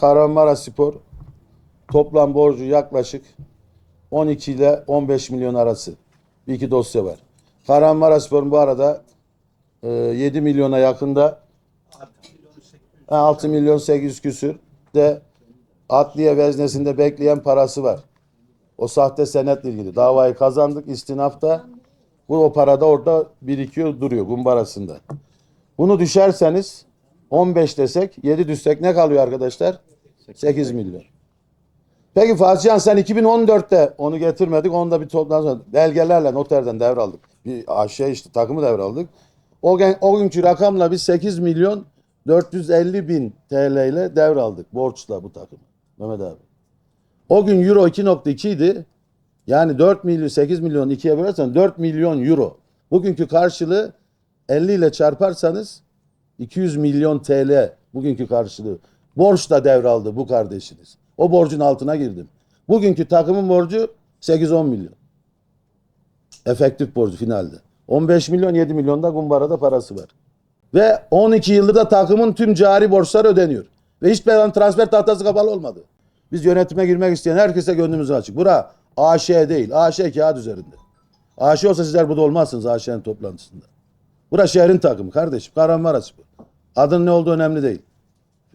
Kahramanmaraş Spor toplam borcu yaklaşık 12 ile 15 milyon arası. Bir iki dosya var. Kahramanmaraş Spor'un bu arada e, 7 milyona yakında ha, 6 milyon 800 küsür de adliye veznesinde bekleyen parası var. O sahte senetle ilgili. Davayı kazandık istinafta. Bu o parada orada birikiyor duruyor kumbarasında. Bunu düşerseniz 15 desek 7 düşsek ne kalıyor arkadaşlar? 8 milyon. Peki Fatih sen 2014'te onu getirmedik. Onu da bir toplam sonra belgelerle noterden devraldık. Bir aşağı işte takımı devraldık. O, gün, o günkü rakamla biz 8 milyon 450 bin TL ile devraldık borçla bu takımı. Mehmet abi. O gün euro 2.2 idi. Yani 4 milyon 8 milyon ikiye bölersen 4 milyon euro. Bugünkü karşılığı 50 ile çarparsanız 200 milyon TL bugünkü karşılığı. Borç da devraldı bu kardeşiniz. O borcun altına girdim. Bugünkü takımın borcu 8-10 milyon. Efektif borcu finalde. 15 milyon 7 milyon da kumbarada parası var. Ve 12 yıldır da takımın tüm cari borçları ödeniyor. Ve zaman transfer tahtası kapalı olmadı. Biz yönetime girmek isteyen herkese gönlümüz açık. Bura AŞ değil. AŞ kağıt üzerinde. AŞ olsa sizler burada olmazsınız AŞ'nin toplantısında. Bura şehrin takımı kardeşim. Kahramanmaraş Spor. Adın ne olduğu önemli değil.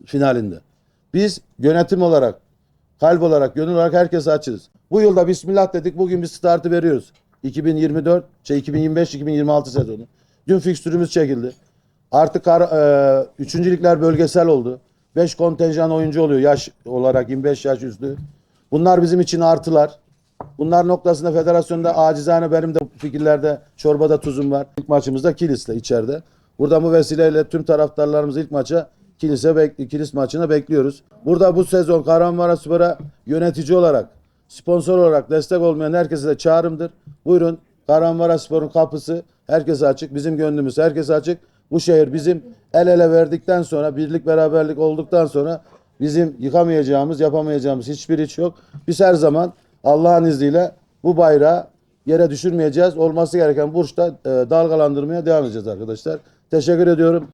Finalinde. Biz yönetim olarak, kalp olarak, gönül olarak herkese açığız. Bu yılda Bismillah dedik. Bugün bir startı veriyoruz. 2024, şey 2025-2026 sezonu. Dün fikstürümüz çekildi. Artık kar, e, üçüncülükler bölgesel oldu. 5 kontenjan oyuncu oluyor yaş olarak 25 yaş üstü. Bunlar bizim için artılar. Bunlar noktasında federasyonda acizane benim de fikirlerde çorbada tuzum var. İlk maçımızda Kilis'le içeride. Burada bu vesileyle tüm taraftarlarımızı ilk maça Kilis'e bek- Kilis maçına bekliyoruz. Burada bu sezon Kahramanmaraşspor'a yönetici olarak, sponsor olarak destek olmayan herkese de çağrımdır. Buyurun Kahramanmaraşspor'un kapısı herkese açık. Bizim gönlümüz herkese açık. Bu şehir bizim el ele verdikten sonra, birlik beraberlik olduktan sonra bizim yıkamayacağımız, yapamayacağımız hiçbir iş yok. Biz her zaman Allah'ın izniyle bu bayrağı yere düşürmeyeceğiz. Olması gereken burçta e, dalgalandırmaya devam edeceğiz arkadaşlar. Teşekkür ediyorum.